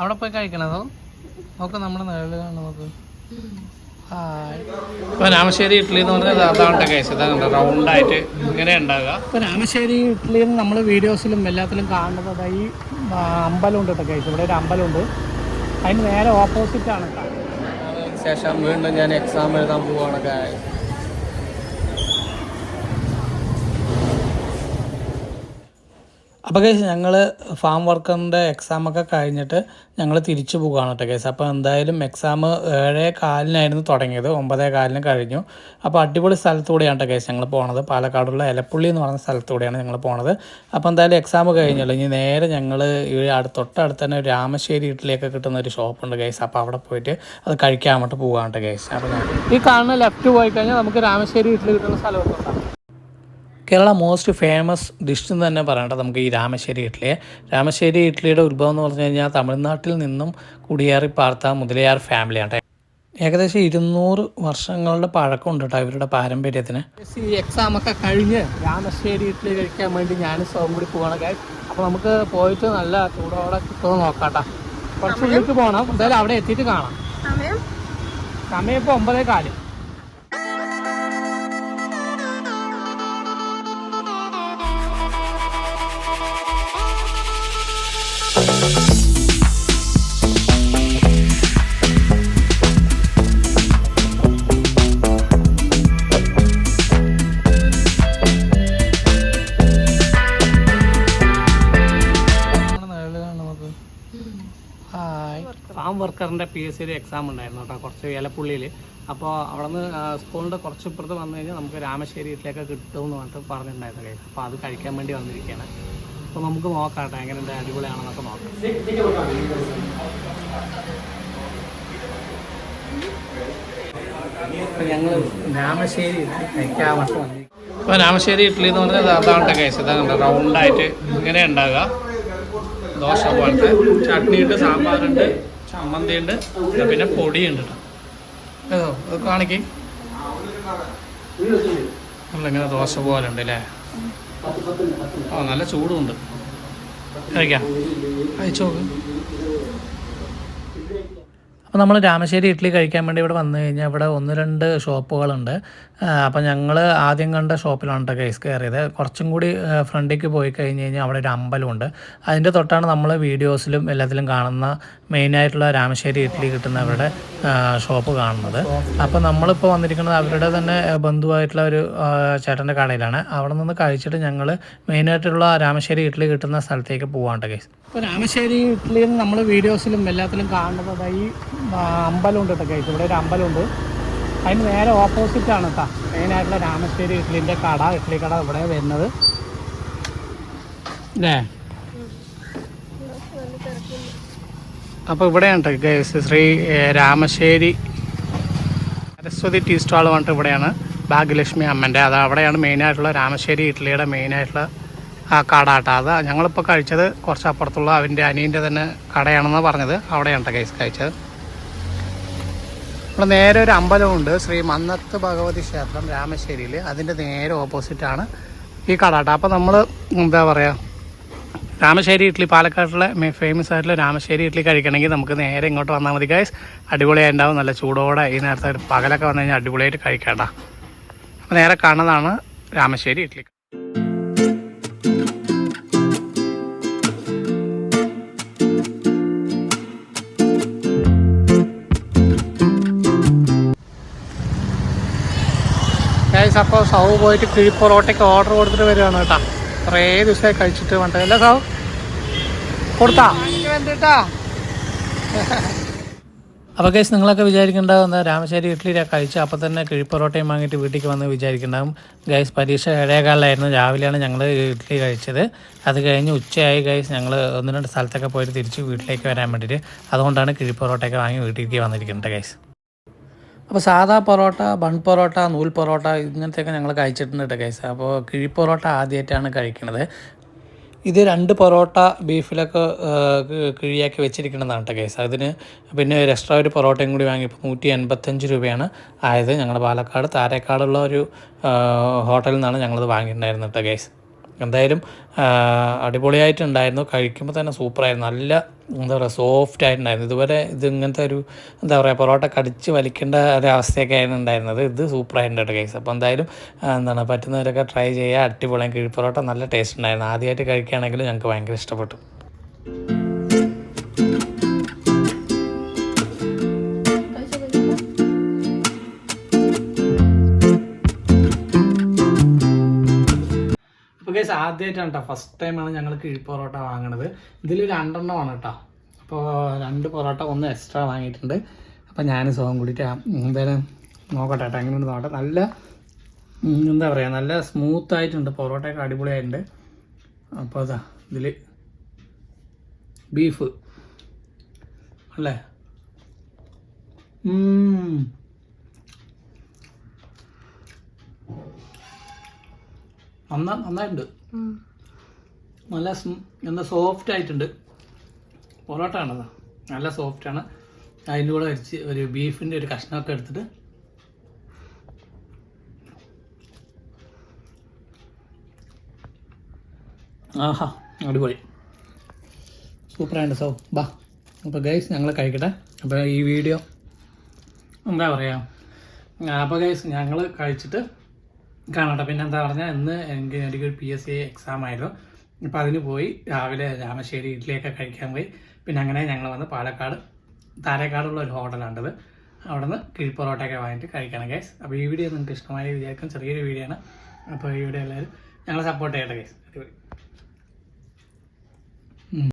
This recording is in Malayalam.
അവിടെ പോയി കഴിക്കണതോ നോക്ക് നമ്മുടെ നിഴൽ കാണും നമുക്ക് ഹായ്. ഇപ്പൊ രാമശ്ശേരി ഇഡ്ഡലി എന്ന് പറഞ്ഞാൽ അതാണ് കേസ് ഇതാണ് റൗണ്ടായിട്ട് ഇങ്ങനെ ഉണ്ടാകുക ഇപ്പൊ രാമശ്ശേരി ഇഡ്ഡലി നമ്മൾ വീഡിയോസിലും എല്ലാത്തിലും കാണുന്നത് ഈ അമ്പലമുണ്ട് കേട്ടോ കേസ് ഇവിടെ ഒരു അമ്പലമുണ്ട്. അതിന് നേരെ ഓപ്പോസിറ്റ് ആണ് കേട്ടോ. ശേഷം വീണ്ടും ഞാൻ എക്സാം എഴുതാൻ പോവാണ് അപ്പോൾ കേസ് ഞങ്ങൾ ഫാം വർക്കറിന്റെ എക്സാമൊക്കെ കഴിഞ്ഞിട്ട് ഞങ്ങൾ തിരിച്ചു പോകുകയാണ് കേട്ടോ കേസ് അപ്പോൾ എന്തായാലും എക്സാം ഏഴേ കാലിനായിരുന്നു തുടങ്ങിയത്. ഒമ്പതേ കാലിന് കഴിഞ്ഞു. അപ്പോൾ അടിപൊളി സ്ഥലത്തൂടെയാണ് കേട്ടോ കേസ് ഞങ്ങൾ പോണത്. പാലക്കാടുള്ള എലപ്പുള്ളി എന്ന് പറയുന്ന സ്ഥലത്തൂടെയാണ് ഞങ്ങൾ പോണത്. അപ്പോൾ എന്തായാലും എക്സാം കഴിഞ്ഞല്ലോ. ഇനി നേരെ ഞങ്ങൾ ഈ തൊട്ടടുത്ത് തന്നെ രാമശ്ശേരി ഇഡ്ഡലിയൊക്കെ കിട്ടുന്ന ഒരു ഷോപ്പുണ്ട് കേസ് അപ്പോൾ അവിടെ പോയിട്ട് അത് കഴിക്കാൻ വേണ്ടിട്ട് കേട്ടോ കേസ് അപ്പോൾ ഈ കാണുന്ന ലെഫ്റ്റ് പോയി കഴിഞ്ഞാൽ നമുക്ക് രാമശ്ശേരി ഇഡ്ഡലി കിട്ടുന്ന സ്ഥലമൊക്കെ കേരള മോസ്റ്റ് ഫേമസ് ഡിഷ് എന്ന് തന്നെ പറയട്ടെ നമുക്ക് ഈ രാമശ്ശേരി ഇഡ്ഡലിയെ രാമശ്ശേരി ഇഡ്ഡലിയുടെ ഉത്ഭവം എന്ന് പറഞ്ഞു കഴിഞ്ഞാൽ തമിഴ്നാട്ടിൽ നിന്നും കുടിയേറി പാർത്ത മുതലയാർ ഫാമിലിയാണ് ഏകദേശം ഇരുന്നൂറ് വർഷങ്ങളുടെ പഴക്കമുണ്ട് കേട്ടോ ഇവരുടെ പാരമ്പര്യത്തിന്. ഈ എക്സാം ഒക്കെ കഴിഞ്ഞ് രാമശ്ശേരി ഇഡ്ഡലി കഴിക്കാൻ വേണ്ടി ഞാൻ സോം കൂടി പോകണം അപ്പോൾ നമുക്ക് പോയിട്ട് നല്ല ചൂടോടെ കിട്ടുമോ നോക്കാട്ടാ കുറച്ച് ഉള്ളിലേക്ക് പോകണം എന്തായാലും അവിടെ എത്തിയിട്ട് കാണാം. സമയം? സമയം ഇപ്പോൾ ഒമ്പതേ കാൽ. വർക്കറിന്റെ പി എസ് സിയുടെ എക്സാം ഉണ്ടായിരുന്നു കേട്ടോ കുറച്ച് ഏലപ്പുള്ളിയിൽ അപ്പോൾ അവിടെ നിന്ന് സ്കൂളിന്റെ കുറച്ച് ഇപ്പുറത്ത് വന്നു കഴിഞ്ഞാൽ നമുക്ക് രാമശ്ശേരി വീട്ടിലേക്ക് കിട്ടും എന്ന് പറഞ്ഞിട്ട് പറഞ്ഞിട്ടുണ്ടായിരുന്നു അപ്പോൾ അത് കഴിക്കാൻ വേണ്ടി വന്നിരിക്കുകയാണ്. അപ്പോൾ നമുക്ക് നോക്കാം കേട്ടോ എങ്ങനെയുണ്ട് അടിപൊളിയാണെന്നൊക്കെ നോക്കാം. ഇപ്പൊ ഞങ്ങൾ രാമശ്ശേരി കഴിക്കാൻ ഇപ്പോൾ രാമശ്ശേരി ഇഡ്ഡലി എന്ന് പറഞ്ഞാൽ അതാണ് കേസ് ഇതാണ് റൗണ്ടായിട്ട് ഇങ്ങനെ ഉണ്ടാകുക ദോശ പോലത്തെ ചട്നിയുണ്ട് സാമ്പാറുണ്ട്. ചമ്മന്തിയുണ്ട്. പിന്നെ പൊടിയുണ്ട് കേട്ടോ അത് കാണിക്ക്. നമ്മളിങ്ങനെ ദോശ പോലെ ഉണ്ട് അല്ലേ ആ നല്ല ചൂടുണ്ട് കഴിക്കാം. അപ്പോൾ നമ്മൾ രാമശ്ശേരി ഇഡ്ഡലി കഴിക്കാൻ വേണ്ടി ഇവിടെ വന്നു കഴിഞ്ഞാൽ ഇവിടെ ഒന്ന് രണ്ട് ഷോപ്പുകളുണ്ട്. അപ്പോൾ ഞങ്ങൾ ആദ്യം കണ്ട ഷോപ്പിലാണ് കേട്ടോ കേസ് കയറിയത് കുറച്ചും കൂടി ഫ്രണ്ടിലേക്ക് പോയി കഴിഞ്ഞ് കഴിഞ്ഞാൽ അവിടെ ഒരു അമ്പലമുണ്ട്. അതിന്റെ തൊട്ടാണ് നമ്മൾ വീഡിയോസിലും എല്ലാത്തിലും കാണുന്ന മെയിനായിട്ടുള്ള രാമശ്ശേരി ഇഡ്ഡലി കിട്ടുന്നവരുടെ ഷോപ്പ് കാണുന്നത്. അപ്പോൾ നമ്മളിപ്പോൾ വന്നിരിക്കുന്നത് അവരുടെ തന്നെ ബന്ധുവായിട്ടുള്ള ഒരു ചേട്ടന്റെ കടയിലാണ്. അവിടെ നിന്ന് കഴിച്ചിട്ട് ഞങ്ങൾ മെയിനായിട്ടുള്ള രാമശ്ശേരി ഇഡ്ഡലി കിട്ടുന്ന സ്ഥലത്തേക്ക് പോവാണ്ട് കേസ് ഇപ്പോൾ രാമശ്ശേരി ഇഡ്ഡലിയിൽ നമ്മൾ വീഡിയോസിലും എല്ലാത്തിലും കാണുന്നത് ഈ അമ്പലമുണ്ട് കേട്ടോ കേസ് ഇവിടെ ഒരു അമ്പലമുണ്ട്. അതിന് നേരെ ഓപ്പോസിറ്റ് ആണ് കേട്ടോ മെയിനായിട്ടുള്ള രാമശ്ശേരി ഇഡ്ലിന്റെ കട ഇഡ്ലി കട ഇവിടെ വരുന്നത്. അല്ലേ അപ്പോൾ ഇവിടെയാണ് ശ്രീ രാമശ്ശേരി സരസ്വതി ടീ സ്റ്റാൾ പറഞ്ഞിട്ട് ഇവിടെയാണ് ഭാഗ്യലക്ഷ്മി അമ്മന്റെ അത് അവിടെയാണ് മെയിനായിട്ടുള്ള രാമശ്ശേരി ഇഡ്ഡലിയുടെ മെയിനായിട്ടുള്ള ആ കടാട്ട കേട്ടോ അത് ഞങ്ങളിപ്പോൾ കഴിച്ചത് കുറച്ച് അപ്പുറത്തുള്ള അവന്റെ അനിയന്റെ തന്നെ കടയാണെന്ന് പറഞ്ഞത്. അവിടെയാണ് കേസ് കഴിച്ചത്. ഇവിടെ നേരെ ഒരു അമ്പലമുണ്ട് ശ്രീ മന്നത്ത് ഭഗവതി ക്ഷേത്രം രാമശ്ശേരിയിൽ അതിന്റെ നേരെ ഓപ്പോസിറ്റാണ് ഈ കട കേട്ടോ അപ്പോൾ നമ്മൾ എന്താ പറയുക രാമശ്ശേരി ഇഡ്ഡലി പാലക്കാട്ടിലെ ഫേമസ് ആയിട്ടുള്ള രാമശ്ശേരി ഇഡ്ഡലി കഴിക്കണമെങ്കിൽ നമുക്ക് നേരെ ഇങ്ങോട്ട് വന്നാൽ മതി ഗൈസ് അടിപൊളിയായിട്ടുണ്ടാവും നല്ല ചൂടോടെ ഈ നേരത്തെ പകലൊക്കെ വന്നു കഴിഞ്ഞാൽ അടിപൊളിയായിട്ട് കഴിക്കേണ്ട അപ്പോൾ നേരെ കാണുന്നതാണ് രാമശ്ശേരി ഇഡ്ഡലി ഗൈസ് അപ്പോൾ സൗ പോയിട്ട് കിഴി പൊറോട്ടയ്ക്ക് ഓർഡർ കൊടുത്തിട്ട് വരികയാണ് കേട്ടോ. കുറേ ദിവസമായി കഴിച്ചിട്ട് വേണ്ട അല്ലേ സൗ കൊടുത്താ? അപ്പോൾ കേസ് നിങ്ങളൊക്കെ വിചാരിക്കേണ്ടതെന്ന് രാമശ്ശേരി ഇഡ്ഡലി കഴിച്ച് അപ്പോൾ തന്നെ കിഴിപ്പൊറോട്ടയും വാങ്ങിയിട്ട് വീട്ടിലേക്ക് വന്ന് വിചാരിക്കുന്നുണ്ടാവും. ഗൈസ് പരീക്ഷ ഏഴേകാലിലായിരുന്നു രാവിലെയാണ് ഞങ്ങൾ ഇഡ്ഡലി കഴിച്ചത്. അത് കഴിഞ്ഞ് ഉച്ചയായി ഗൈസ് ഞങ്ങൾ ഒന്ന് രണ്ട് സ്ഥലത്തൊക്കെ പോയിട്ട് തിരിച്ച് വീട്ടിലേക്ക് വരാൻ വേണ്ടിയിട്ട് അതുകൊണ്ടാണ് കിഴിപ്പൊറോട്ടയൊക്കെ വാങ്ങി വീട്ടിലേക്ക് വന്നിരിക്കുന്നത് ഗൈസ് അപ്പോൾ സാധാ പൊറോട്ട ബൺ പൊറോട്ട നൂൽ പൊറോട്ട ഇങ്ങനത്തെയൊക്കെ ഞങ്ങൾ കഴിച്ചിട്ടുണ്ട് കേട്ടോ കേസ് അപ്പോൾ കിഴി പൊറോട്ട ആദ്യമായിട്ടാണ് കഴിക്കുന്നത് ഇത് രണ്ട് പൊറോട്ട ബീഫിലൊക്കെ കിഴിയാക്കി വെച്ചിരിക്കുന്നതാണ് കേട്ടോ കേസ് അതിന് പിന്നെ ഒരു എക്സ്ട്രാ ഒരു പൊറോട്ടയും കൂടി വാങ്ങിയപ്പോൾ നൂറ്റി എൺപത്തഞ്ച് രൂപയാണ് ആയത് ഞങ്ങളുടെ പാലക്കാട്. താരേക്കാടുള്ള ഒരു ഹോട്ടലിൽ നിന്നാണ് ഞങ്ങളത് വാങ്ങിയിട്ടുണ്ടായിരുന്നത് കേട്ടോ ഗൈസ് എന്തായാലും അടിപൊളിയായിട്ടുണ്ടായിരുന്നു. കഴിക്കുമ്പോൾ തന്നെ സൂപ്പറായിരുന്നു. നല്ല എന്താ പറയുക സോഫ്റ്റ് ആയിട്ടുണ്ടായിരുന്നു ഇതുവരെ ഇത് ഇങ്ങനത്തെ ഒരു എന്താ പറയുക പൊറോട്ട കടിച്ച് വലിക്കേണ്ട ഒരവസ്ഥയൊക്കെ ആയിരുന്നു ഉണ്ടായിരുന്നത്. ഇത് സൂപ്പറായിട്ടുണ്ട് കേട്ടോ കേസ് അപ്പോൾ എന്തായാലും എന്താണ് പറ്റുന്നവരൊക്കെ ട്രൈ ചെയ്യുക. അടിപൊളിയാണ് കിഴി പൊറോട്ട നല്ല ടേസ്റ്റ് ഉണ്ടായിരുന്നു. ആദ്യമായിട്ട് കഴിക്കുകയാണെങ്കിലും ഞങ്ങൾക്ക് ഭയങ്കര ഇഷ്ടപ്പെട്ടു. ആദ്യമായിട്ടാണ് കേട്ടോ ഫസ്റ്റ് ടൈമാണ് ഞങ്ങൾ കിഴി പൊറോട്ട വാങ്ങണത്. ഇതിൽ രണ്ടെണ്ണമാണ് കേട്ടോ അപ്പോൾ രണ്ട് പൊറോട്ട ഒന്ന് എക്സ്ട്രാ വാങ്ങിയിട്ടുണ്ട്. അപ്പോൾ ഞാൻ സുഖം കൂടിയിട്ട് എന്തായാലും നോക്കട്ടെ കേട്ടോ എങ്ങനെയുണ്ട് നോക്കട്ടെ. നല്ല എന്താ പറയുക നല്ല സ്മൂത്ത് ആയിട്ടുണ്ട്. പൊറോട്ടയൊക്കെ അടിപൊളിയായിട്ടുണ്ട്. അപ്പോൾ അതാ ഇതിൽ ബീഫ് അല്ലേ? നന്നാ നന്നായിട്ടുണ്ട്. നല്ല എന്താ സോഫ്റ്റ് ആയിട്ടുണ്ട്. പൊറോട്ട ആണത് നല്ല സോഫ്റ്റ് ആണ്. അതിന്റെ കൂടെ അരിച്ച് ഒരു ബീഫിന്റെ ഒരു കഷ്ണമൊക്കെ എടുത്തിട്ട് ആഹാ അടിപൊളി. സൂപ്പറായിട്ട് സോ. ബാ അപ്പോൾ ഗൈസ് ഞങ്ങൾ കഴിക്കട്ടെ. അപ്പോൾ ഈ വീഡിയോ എന്താ പറയുക അപ്പോൾ ഗൈസ് ഞങ്ങൾ കഴിച്ചിട്ട് കാണട്ടെ. പിന്നെ എന്താ പറഞ്ഞാൽ ഇന്ന് എനിക്ക് എനിക്കൊരു പി എസ് സി എക്സാം ആയിരുന്നു. അപ്പോൾ അതിന് പോയി രാവിലെ രാമശ്ശേരി ഇഡ്ഡലിയൊക്കെ കഴിക്കാൻ പോയി. പിന്നെ അങ്ങനെ ഞങ്ങൾ വന്ന് പാലക്കാട് താരേക്കാടുള്ള ഒരു ഹോട്ടലാണ്ടത് അവിടെ നിന്ന് കിഴിപ്പൊറോട്ടയൊക്കെ വാങ്ങിയിട്ട് കഴിക്കണം ഗൈസ് അപ്പോൾ ഈ വീഡിയോ നിങ്ങൾക്ക് ഇഷ്ടമായി വിചാരിക്കും. ചെറിയൊരു വീഡിയോ ആണ്. അപ്പോൾ ഈ വീഡിയോ എല്ലാവരും ഞങ്ങളെ സപ്പോർട്ട് ചെയ്യട്ടെ ഗൈസ് അടിപൊളി.